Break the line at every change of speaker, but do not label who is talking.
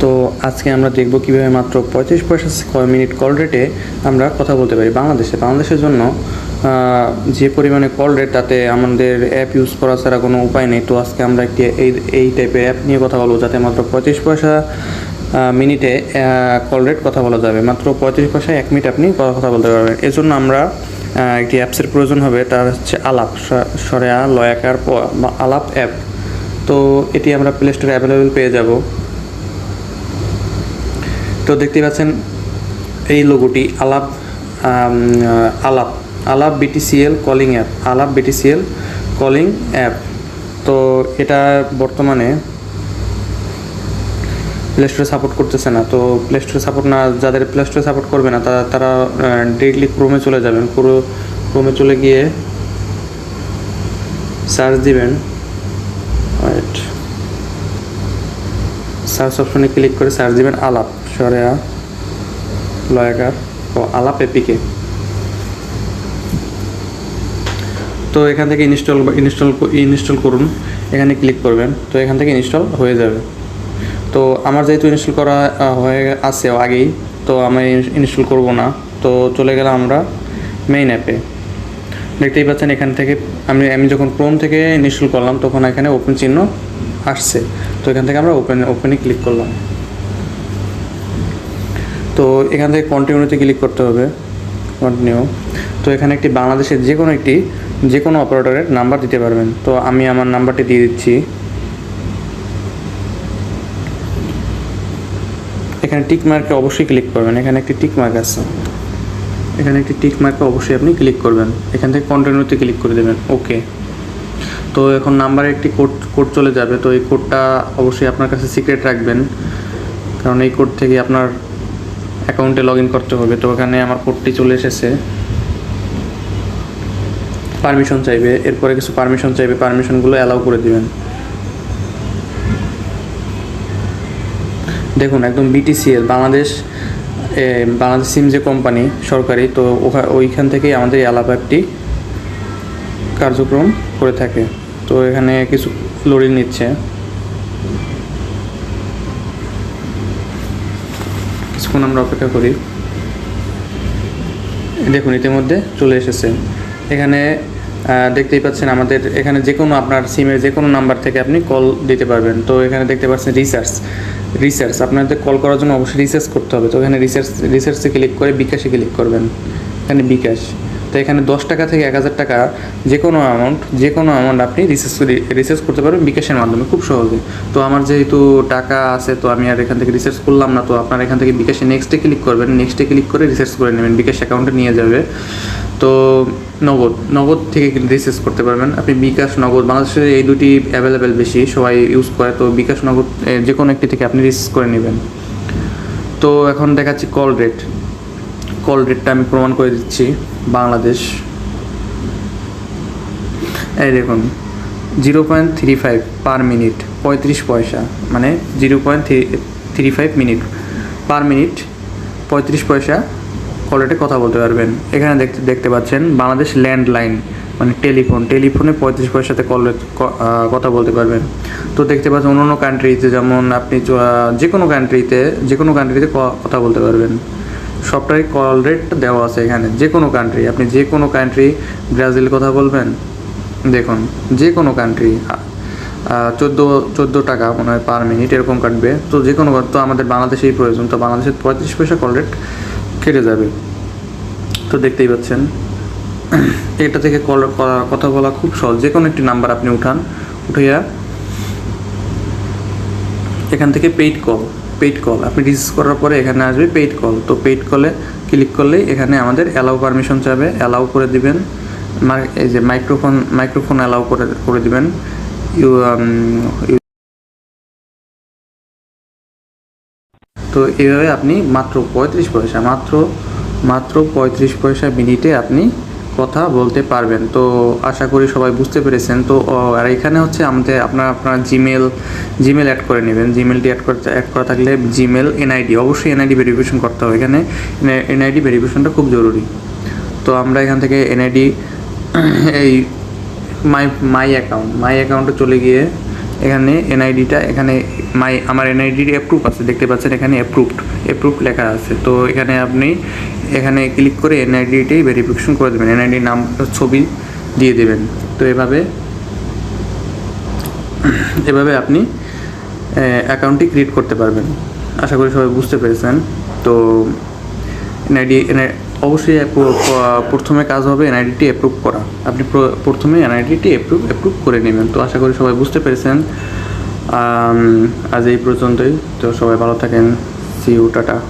তো আজকে আমরা দেখব কীভাবে মাত্র পঁয়ত্রিশ পয়সা মিনিট কল রেটে আমরা কথা বলতে পারি বাংলাদেশে। বাংলাদেশের জন্য যে পরিমাণে কল রেট তাতে আমাদের অ্যাপ ইউজ করা ছাড়া কোনো উপায় নেই। তো আজকে আমরা একটি এই এই টাইপের অ্যাপ নিয়ে কথা বলব, যাতে মাত্র পঁয়ত্রিশ পয়সা মিনিটে কল রেট কথা বলা যাবে। মাত্র পঁয়ত্রিশ পয়সায় এক মিনিট আপনি কথা বলতে পারবেন। এজন্য আমরা একটি অ্যাপসের প্রয়োজন হবে, তার হচ্ছে আলাপ। স- সরেয়া, লয়াকার আলাপ অ্যাপ তো এটি আমরা প্লে স্টোরে অ্যাভেলেবেল পেয়ে যাব। তো দেখতে পাচ্ছেন এই লোগোটি Alap Alap Alap BTCL calling app Alap BTCL calling app তো এটা বর্তমানে প্লে স্টোরে সাপোর্ট করতেছে না। তো প্লে স্টোরে সাপোর্ট না, যাদের প্লে স্টোরে সাপোর্ট করবে না, তারা তারা ডিরেক্টলি ক্রোমে চলে যাবেন। পুরো ক্রোমে চলে গিয়ে সার্চ দিবেন। সার্চ অপশনে ক্লিক করে সার্চ দিবেন আলাপ। সরেয়া লয়াকার ও আলাপ এপিকে। তো এখান থেকে ইনস্টল ইনস্টল ইনস্টল করুন। এখানে ক্লিক করবেন। তো এখান থেকে ইনস্টল হয়ে যাবে। তো আমার যেহেতু ইনস্টল করা হয়ে আছে আগেই, তো আমি ইনস্টল করব না। তো চলে গেলাম আমরা মেইন অ্যাপে দেখতেই পাচ্ছেন এখান থেকে আমি আমি যখন ক্রোম থেকে ইনস্টল করলাম, তখন এখানে ওপেন চিহ্ন আসছে। তো এখান থেকে আমরা ওপেন ওপেনে ক্লিক করলাম। তো এখান থেকে কন্টিনিউতে ক্লিক করতে হবে কন্টিনিউ তো এখানে একটি বাংলাদেশের যে কোনো একটি যে কোনো অপারেটরের নাম্বার দিতে পারবেন। তো আমি আমার নাম্বারটি দিয়ে দিচ্ছি। এখানে টিক মার্কে অবশ্যই ক্লিক করবেন। এখানে একটি টিক মার্ক আছে। এখানে একটি টিক মার্কে অবশ্যই আপনি ক্লিক করবেন। এখান থেকে কন্টিনিউতে ক্লিক করে দেবেন। ওকে তো এখন নাম্বারে একটি কোড কোড চলে যাবে। তো এই কোডটা অবশ্যই আপনার কাছে সিক্রেট রাখবেন। কারণ এই কোড থেকে আপনার অ্যাকাউন্টে লগ ইন করতে হবে। তো এখানে আমার কোডটি চলে এসেছে। পারমিশন চাইবে। এরপরে কিছু পারমিশন চাইবে। পারমিশনগুলো অ্যালাউ করে দিবেন। দেখুন, একদম বিটিসিএল বাংলাদেশ বাংলাদেশ সিম যে কোম্পানি সরকারি, তো ওইখান থেকেই আমাদের আলাপ অ্যাপটি কার্যক্রম করে থাকে। তো এখানে কিছু লোডিং নিচ্ছে। কিছুক্ষণ আমরা অপেক্ষা করি। দেখুন, ইতিমধ্যে চলে এসেছে। এখানে দেখতেই পাচ্ছেন আমাদের এখানে যে কোনো আপনার সিমের যে কোনো নাম্বার থেকে আপনি কল দিতে পারবেন। তো এখানে দেখতে পাচ্ছেন রিসার্চ রিসার্চ আপনাদের কল করার জন্য অবশ্যই রিসার্চ করতে হবে। তো এখানে রিসার্চ রিসার্চে ক্লিক করে বিকাশে ক্লিক করবেন। এখানে বিকাশ। তো এখানে দশ টাকা থেকে এক হাজার টাকা যে কোনো অ্যামাউন্ট যে কোনো অ্যামাউন্ট আপনি রিসার্চ রিসার্চ করতে পারবেন বিকাশের মাধ্যমে খুব সহজে। তো আমার যেহেতু টাকা আছে, তো আমি আর এখান থেকে রিসার্চ করলাম না, তো আপনার এখান থেকে বিকাশে নেক্সটে ক্লিক করবেন। নেক্সটে ক্লিক করে রিসার্চ করে নেবেন, বিকাশ অ্যাকাউন্টে নিয়ে যাবে। তো নগদ নগদ থেকে কিন্তু রিসার্চ করতে পারবেন। আপনি বিকাশ নগদ, বাংলাদেশে এই দুটি অ্যাভেলেবেল বেশি, সবাই ইউজ করে, তো বিকাশ নগদ যে কোনো একটি থেকে আপনি রিসার্চ করে নেবেন। তো এখন দেখাচ্ছি কল রেট কল রেটটা আমি প্রমাণ করে দিচ্ছি, বাংলাদেশ। এই দেখুন zero point three five per minute পঁয়ত্রিশ পয়সা মানে zero point three three five minute per minute পঁয়ত্রিশ পয়সা। কল রেটে কথা বলতে পারবেন। এখানে দেখতে দেখতে পাচ্ছেন, বাংলাদেশ ল্যান্ডলাইন মানে টেলিফোন টেলিফোনে পঁয়ত্রিশ পয়সাতে কল কথা বলতে পারবেন। তো দেখতে পাচ্ছেন অন্য অন্য কান্ট্রিতে যেমন আপনি যে কোনো কান্ট্রিতে যে কোনো কান্ট্রিতে কথা বলতে পারবেন। সবটাই কল রেট দেওয়া আছে এখানে, যে কোনো কান্ট্রি আপনি যে কোনো কান্ট্রি ব্রাজিল কথা বলবেন, দেখুন, যে কোনো কান্ট্রি চোদ্দ চোদ্দ টাকা মনে হয় পার মিনিট এরকম কাটবে, তো যে কোনো, তো আমাদের বাংলাদেশেই প্রয়োজন, তো বাংলাদেশের পঁয়ত্রিশ পয়সা কল রেট কেটে যাবে। তো দেখতেই পাচ্ছেন, এটা থেকে কল কথা বলা খুব সহজ, যে কোনো একটি নাম্বার আপনি উঠান, উঠাইয়া, এখান থেকে পেইড কল পেইড কল আপনি রিসিভ করার পরে এখানে আসবে পেইড কল তো পেইড কলে ক্লিক করলেই এখানে আমাদের অ্যালাউ পারমিশন চাবে। অ্যালাউ করে দিবেন। এই যে মাইক্রোফোন মাইক্রোফোন অ্যালাউ করে করে দিবেন। ইউ ইউ তো এইভাবে আপনি মাত্র পঁয়ত্রিশ পয়সা, মাত্র মাত্র পঁয়ত্রিশ পয়সা মিনিটে আপনি কথা বলতে পারবেন। তো আশা করি সবাই বুঝতে পেরেছেন। তো আর এখানে হচ্ছে আমাদের আপনার আপনার জিমেল জিমেল অ্যাড করে নেবেন। জিমেলটি অ্যাড করতে অ্যাড করা থাকলে জিমেল এনআইডি অবশ্যই এনআইডি ভেরিফিকেশন করতে হবে এখানে। এনআইডি ভেরিফিকেশনটা খুব জরুরি। তো আমরা এখান থেকে এনআইডি এই মাই মাই অ্যাকাউন্ট মাই অ্যাকাউন্টে চলে গিয়ে এখানে এনআইডিটা এখানে মাই আমার এনআইডি অ্যাপ্রুভ আছে। দেখতে পাচ্ছেন এখানে অ্যাপ্রুভড অ্যাপ্রুভড লেখা আছে। তো এখানে আপনি এখানে ক্লিক করে এনআইডিটাই ভেরিফিকেশন করে দেবেন। এনআইডি নাম, ছবি দিয়ে দেবেন। তো এভাবে এভাবে আপনি অ্যাকাউন্টটি ক্রিয়েট করতে পারবেন। আশা করি সবাই বুঝতে পেরেছেন। তো এনআইডি অবশ্যই প্রথমে কাজ হবে এনআইডিটি অ্যাপ্রুভ করা। আপনি প্র- প্রথমে এনআইডিটি অ্যাপ্রুভ অ্যাপ্রুভ করে নেবেন। তো আশা করি সবাই বুঝতে পেরেছেন। আজ এই পর্যন্তই। তো সবাই ভালো থাকেন। See you tata.